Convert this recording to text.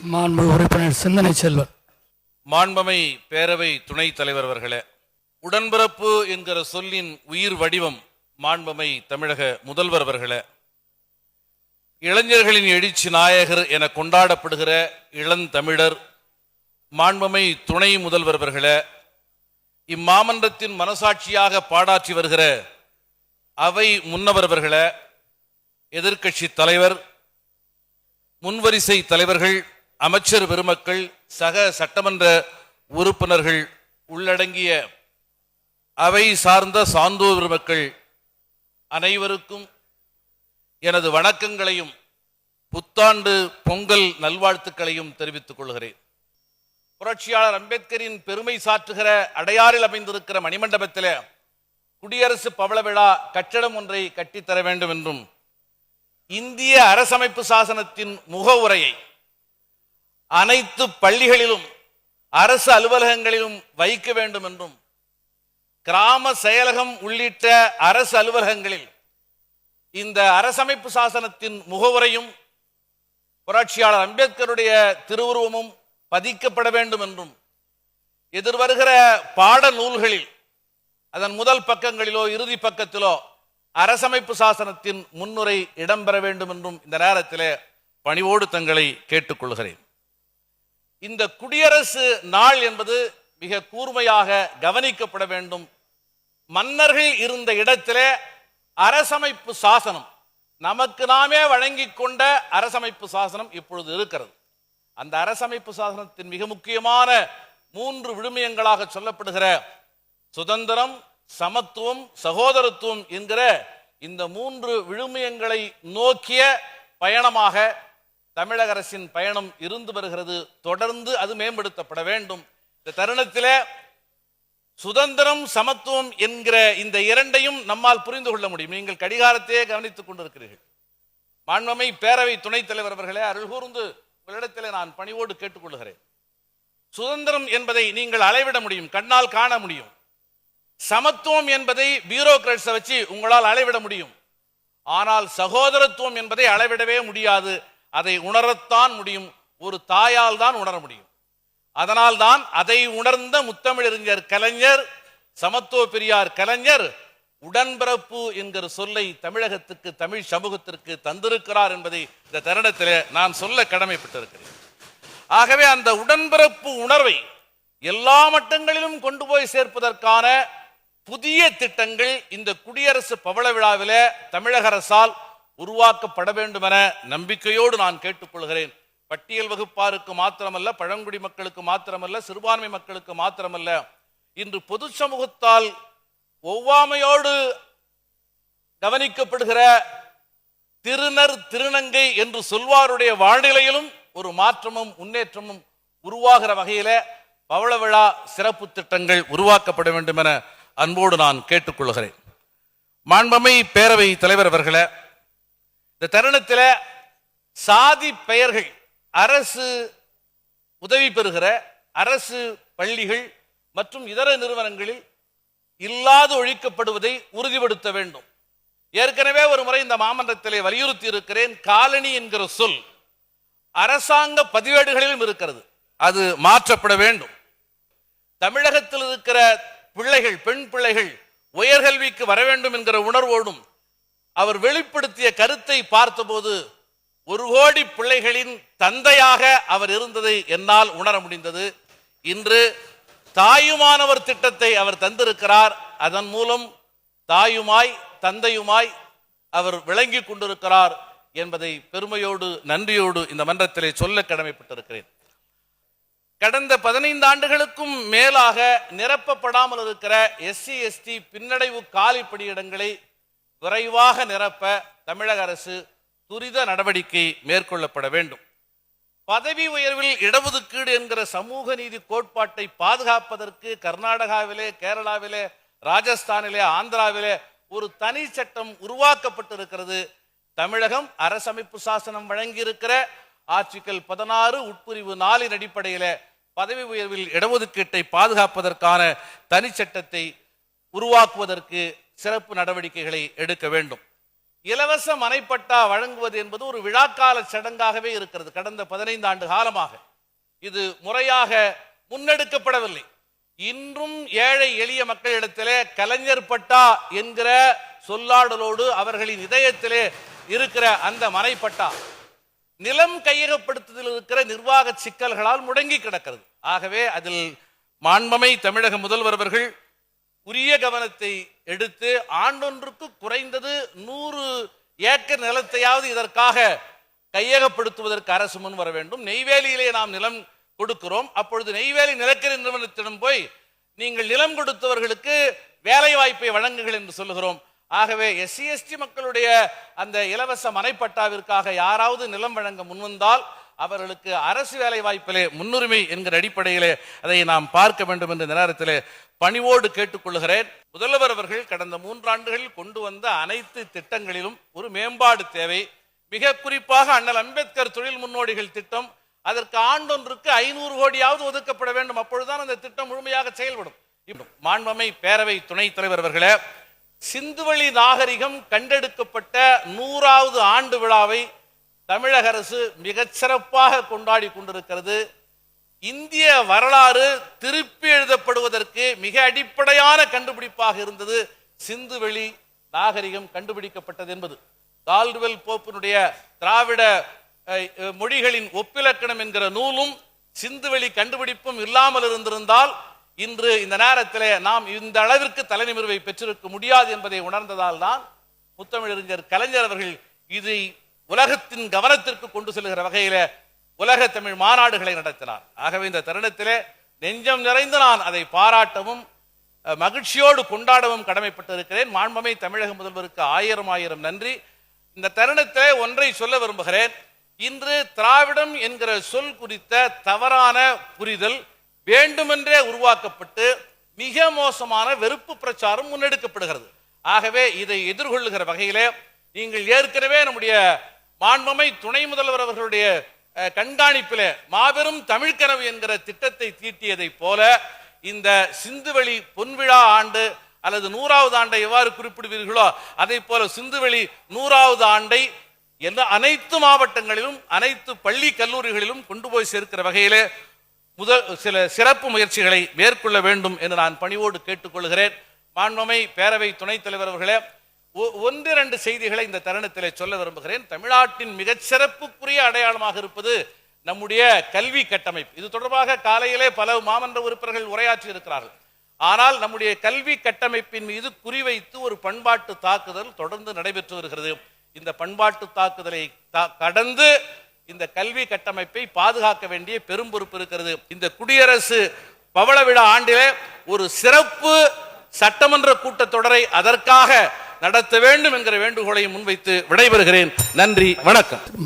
மாண்பு உறுப்பினர் சிந்தனை செல்வர் மாண்பமை பேரவை துணைத் தலைவர் அவர்களே உடன்பிறப்பு என்கிற சொல்லின் உயிர் வடிவம் மாண்பமை தமிழக முதல்வர் அவர்களே இளைஞர்களின் எழுச்சி நாயகர் என கொண்டாடப்படுகிற இளந்தமிழர் மாண்பமை துணை முதல்வர் அவர்களே இம்மாமன்றத்தின் மனசாட்சியாக பாடாற்றி வருகிற அவை முன்னவர் எதிர்கட்சி எதிர்க்கட்சி தலைவர் முன்வரிசை தலைவர்கள் அமைச்சர் பெருமக்கள் சக சட்டமன்ற உறுப்பினர்கள் உள்ளடங்கிய அவை சார்ந்த சான்றோர் பெருமக்கள் அனைவருக்கும் எனது வணக்கங்களையும் புத்தாண்டு பொங்கல் நல்வாழ்த்துக்களையும் தெரிவித்துக் கொள்கிறேன். புரட்சியாளர் அம்பேத்கரின் பெருமை சாற்றுகிற அடையாறில் அமைந்திருக்கிற மணிமண்டபத்தில் குடியரசு பவள விழா கட்டடம் ஒன்றை கட்டித்தர வேண்டும் என்றும் இந்திய அரசமைப்பு சாசனத்தின் முக உரையை அனைத்து பள்ளிகளிலும் அரசு அலுவலகங்களிலும் வைக்க வேண்டும் என்றும் கிராம செயலகம் உள்ளிட்ட அரசு அலுவலகங்களில் இந்த அரசமைப்பு சாசனத்தின் முகவுரையும் புரட்சியாளர் அம்பேத்கருடைய திருவுருவமும் பதிக்கப்பட வேண்டும் என்றும் எதிர்வருகிற பாட நூல்களில் அதன் முதல் பக்கங்களிலோ இறுதி பக்கத்திலோ அரசமைப்பு சாசனத்தின் முன்னுரை இடம்பெற வேண்டும் என்றும் இந்த நேரத்திலே பணிவோடு தங்களை கேட்டுக்கொள்கிறேன். இந்த குடியரசு நாள் என்பது மிக கூர்மையாக கவனிக்கப்பட வேண்டும். மன்னர்கள் இருந்த இடத்திலே அரசமைப்பு சாசனம் நமக்கு நாமே வழங்கி கொண்ட அரசமைப்பு சாசனம் இப்பொழுது இருக்கிறது. அந்த அரசமைப்பு சாசனத்தின் மிக முக்கியமான மூன்று விழுமியங்களாக சொல்லப்படுகிற சுதந்திரம் சமத்துவம் சகோதரத்துவம் என்கிற இந்த மூன்று விழுமியங்களை நோக்கிய பயணமாக தமிழக அரசின் பயணம் இருந்து வருகிறது. தொடர்ந்து அது மேம்படுத்தப்பட வேண்டும். இந்த தருணத்திலே சுதந்திரம் சமத்துவம் என்கிற இந்த இரண்டையும் நம்மால் புரிந்து கொள்ள முடியும். நீங்கள் கடிகாரத்தையே கவனித்துக் கொண்டிருக்கிறீர்கள். மாண்பமை பேரவை துணைத் தலைவர் அவர்களே அருள் கூர்ந்து உங்களிடத்தில் நான் பணிவோடு கேட்டுக்கொள்கிறேன். சுதந்திரம் என்பதை நீங்கள் அளவிட முடியும் கண்ணால் காண முடியும். சமத்துவம் என்பதை பியூரோக்ராட்ஸை வச்சு உங்களால் அளவிட முடியும். ஆனால் சகோதரத்துவம் என்பதை அளவிடவே முடியாது. அதை உணரத்தான் முடியும். ஒரு தாயால் தான் உணர முடியும். அதனால்தான் அதை உணர்ந்த முத்தமிழறிஞர் கலைஞர் சமத்துவ பெரியார் கலைஞர் உடன்பிறப்பு என்கிற சொல்லை தமிழகத்துக்கு தமிழ் சமூகத்திற்கு தந்திருக்கிறார் என்பதை இந்த தருணத்தில் நான் சொல்ல கடமைப்பட்டிருக்கிறேன். ஆகவே அந்த உடன்பிறப்பு உணர்வை எல்லா மட்டங்களிலும் கொண்டு போய் சேர்ப்பதற்கான புதிய திட்டங்கள் இந்த குடியரசு பவள விழாவில் தமிழக அரசால் உருவாக்கப்பட வேண்டும் என நம்பிக்கையோடு நான் கேட்டுக்கொள்கிறேன். பட்டியல் வகுப்பாருக்கு மாத்திரமல்ல பழங்குடி மக்களுக்கு மாத்திரமல்ல சிறுபான்மை மக்களுக்கு மாத்திரமல்ல. இன்று பொது சமூகத்தால் ஒவ்வாமையோடு கவனிக்கப்படுகிற திருநர் திருநங்கை என்று சொல்வாருடைய வாழ்நிலையிலும் ஒரு மாற்றமும் முன்னேற்றமும் உருவாகிற வகையில பவள விழா சிறப்பு திட்டங்கள் உருவாக்கப்பட வேண்டும் என அன்போடு நான் கேட்டுக்கொள்கிறேன். மாண்பமை பேரவை தலைவர் அவர்களை இந்த தருணத்தில் சாதி பெயர்கள் அரசு உதவி பெறுகிற அரசு பள்ளிகள் மற்றும் இதர நிறுவனங்களில் இல்லாது ஒழிக்கப்படுவதை உறுதிப்படுத்த வேண்டும். ஏற்கனவே ஒரு முறை இந்த மாமன்றத்திலே வலியுறுத்தி இருக்கிறேன் காலனி என்கிற சொல் அரசாங்க பதிவேடுகளிலும் இருக்கிறது. அது மாற்றப்பட வேண்டும். தமிழகத்தில் இருக்கிற பிள்ளைகள் பெண் பிள்ளைகள் உயர்கல்விக்கு வர வேண்டும் என்கிற உணர்வோடும் அவர் வெளிப்படுத்திய கருத்தை பார்த்தபோது ஒரு கோடி பிள்ளைகளின் தந்தையாக அவர் இருந்ததை என்னால் உணர முடிந்தது. இன்று தாயுமானவர் திட்டத்தை அவர் தந்திருக்கிறார். அதன் மூலம் தாயுமாய் தந்தையுமாய் அவர் விளங்கி கொண்டிருக்கிறார் என்பதை பெருமையோடு நன்றியோடு இந்த மன்றத்திலே சொல்ல கடமைப்பட்டிருக்கிறேன். கடந்த பதினைந்து ஆண்டுகளுக்கும் மேலாக நிரப்பப்படாமல் இருக்கிற எஸ்சி எஸ்டி பின்னடைவு காலி பணியிடங்களை விரைவாக நிரப்ப தமிழக அரசு துரித நடவடிக்கை மேற்கொள்ளப்பட வேண்டும். பதவி உயர்வில் இடஒதுக்கீடு என்கிற சமூக நீதி கோட்பாட்டை பாதுகாப்பதற்கு கர்நாடகாவிலே கேரளாவிலே ராஜஸ்தானிலே ஆந்திராவிலே ஒரு தனி சட்டம் உருவாக்கப்பட்டிருக்கிறது. தமிழகம் அரசமைப்பு சாசனம் வழங்கியிருக்கிற ஆர்டிக்கல் பதினாறு உட்பிரிவு நாலின் அடிப்படையில் பதவி உயர்வில் இடஒதுக்கீட்டை பாதுகாப்பதற்கான தனி சட்டத்தை உருவாக்குவதற்கு சிறப்பு நடவடிக்கைகளை எடுக்க வேண்டும். இலவச மனைப்பட்டா வழங்குவது என்பது ஒரு விழாக்கால சடங்காகவே இருக்கிறது. கடந்த பதினைந்து ஆண்டு காலமாக. இது முறையாக முன்னெடுக்கப்படவில்லை. இன்றும் ஏழை எளிய மக்களிடத்திலே கலைஞர் பட்டா என்கிற சொல்லாடலோடு அவர்களின் இதயத்திலே இருக்கிற அந்த மனைப்பட்டா நிலம் கையகப்படுத்துதல் இருக்கிற நிர்வாக சிக்கல்களால் முடங்கி கிடக்கிறது. ஆகவே அதில் மாண்பமை தமிழக முதல்வர் அவர்கள் உரிய கவனத்தை எடுத்து ஆண்டொன்றுக்கு குறைந்தது நூறு ஏக்கர் நிலத்தையாவது இதற்காக கையகப்படுத்துவதற்கு அரசு முன் வர வேண்டும். நெய்வேலியிலே நாம் நிலம் கொடுக்கிறோம். அப்பொழுது நெய்வேலி நிலக்கரி நிறுவனத்திடம் போய் நீங்கள் நிலம் கொடுத்தவர்களுக்கு வேலை வாய்ப்பை வழங்குங்கள் என்று சொல்லுகிறோம். ஆகவே எஸ்சி எஸ்டி மக்களுடைய அந்த இலவச மனைப்பட்டாவிற்காக யாராவது நிலம் வழங்க முன்வந்தால் அவர்களுக்கு அரசு வேலை வாய்ப்பிலே முன்னுரிமை என்கிற அடிப்படையிலே அதை நாம் பார்க்க வேண்டும் என்ற நேரத்திலே பணிவோடு கேட்டுக்கொள்கிறேன் முதல்வர் அவர்கள் கடந்த மூன்றாண்டுகளில் கொண்டு வந்த அனைத்து திட்டங்களிலும் ஒரு மேம்பாடு தேவை. மிக குறிப்பாக அண்ணல் அம்பேத்கர் தொழில் முன்னோடிகள் திட்டம். அதற்கு ஆண்டொன்றுக்கு ஐநூறு கோடியாவது ஒதுக்கப்பட வேண்டும். அப்பொழுதுதான் அந்த திட்டம் முழுமையாக செயல்படும். மாண்பமை பேரவை துணைத் தலைவர் அவர்களே சிந்துவெளி நாகரிகம் கண்டெடுக்கப்பட்ட நூறாவது ஆண்டு விழாவை தமிழக அரசு மிகச்சிறப்பாக கொண்டாடி கொண்டிருக்கிறது. இந்திய வரலாறு திருப்பி எழுதப்படுவதற்கு மிக அடிப்படையான கண்டுபிடிப்பாக இருந்தது சிந்துவெளி நாகரிகம் கண்டுபிடிக்கப்பட்டது என்பது. கால்டுவெல் போப்பினுடைய திராவிட மொழிகளின் ஒப்பிலக்கணம் என்கிற நூலும் சிந்துவெளி கண்டுபிடிப்பும் இல்லாமல் இருந்திருந்தால் இன்று இந்த நேரத்திலே நாம் இந்த அளவிற்கு தலைநிமிர்வை பெற்றிருக்க முடியாது என்பதை உணர்ந்ததால் தான் முத்தமிழறிஞர் கலைஞர் அவர்கள் இதை உலகத்தின் கவனத்திற்கு கொண்டு செல்கிற வகையில உலக தமிழ் மாநாடுகளை நடத்தினார். ஆகவே இந்த தருணத்திலே நெஞ்சம் நிறைந்து நான் அதை பாராட்டவும் மகிழ்ச்சியோடு கொண்டாடவும் கடமைப்பட்டு இருக்கிறேன் மாண்பமை தமிழக முதல்வருக்கு ஆயிரம் ஆயிரம் நன்றி. இந்த தருணத்திலே ஒன்றை சொல்ல விரும்புகிறேன். இன்று திராவிடம் என்கிற சொல் குறித்த தவறான புரிதல் வேண்டுமென்றே உருவாக்கப்பட்டு மிக மோசமான வெறுப்பு பிரச்சாரம் முன்னெடுக்கப்படுகிறது. ஆகவே இதை எதிர்கொள்ளுகிற வகையிலே நீங்கள் ஏற்கனவே நம்முடைய மாண்பமை துணை முதல்வர் அவர்களுடைய அஹ், கண்காணிப்பிலே மாபெரும் தமிழ்கனவு என்கிற திட்டத்தை தீட்டியதைப் போல இந்த சிந்துவெளி பொன்விழா ஆண்டு அல்லது நூறாவது ஆண்டை எவ்வாறு குறிப்பிடுவீர்களோ அதை போல சிந்துவெளி நூறாவது ஆண்டை எல்லா அனைத்து மாவட்டங்களிலும் அனைத்து பள்ளி கல்லூரிகளிலும் கொண்டு போய் சேர்க்கிற வகையிலே முதல் சில சிறப்பு முயற்சிகளை மேற்கொள்ள வேண்டும் என்று நான் பணிவோடு கேட்டுக்கொள்கிறேன். மாண்பமை பேரவை துணைத் தலைவர் அவர்களே ஒ- ஒன்றிரண்டு செய்திகளை இந்த தருணத்திலே சொல்ல விரும்புகிறேன். தமிழ்நாட்டின் மிகச்சிறப்புக்குரிய அடையாளமாக இருப்பது நம்முடைய கல்வி கட்டமைப்பு. இது தொடர்பாக காலையிலே பல மாமன்ற உறுப்பினர்கள் உரையாற்றி இருக்கிறார்கள். ஆனால் நம்முடைய கல்வி கட்டமைப்பின் மீது குறிவைத்து ஒரு பண்பாட்டு தாக்குதல் தொடர்ந்து நடைபெற்று வருகிறது. இந்த பண்பாட்டு தாக்குதலை கடந்து இந்த கல்வி கட்டமைப்பை பாதுகாக்க வேண்டிய பெரும் பொறுப்பு இருக்கிறது. இந்த குடியரசு பவள விழா ஆண்டிலே ஒரு சிறப்பு சட்டமன்ற கூட்டத்தொடரை அதற்காக நடத்த வேண்டும் என்கிற வேண்டுகோளை முன்வைத்து விடைபெறுகிறேன். நன்றி வணக்கம்.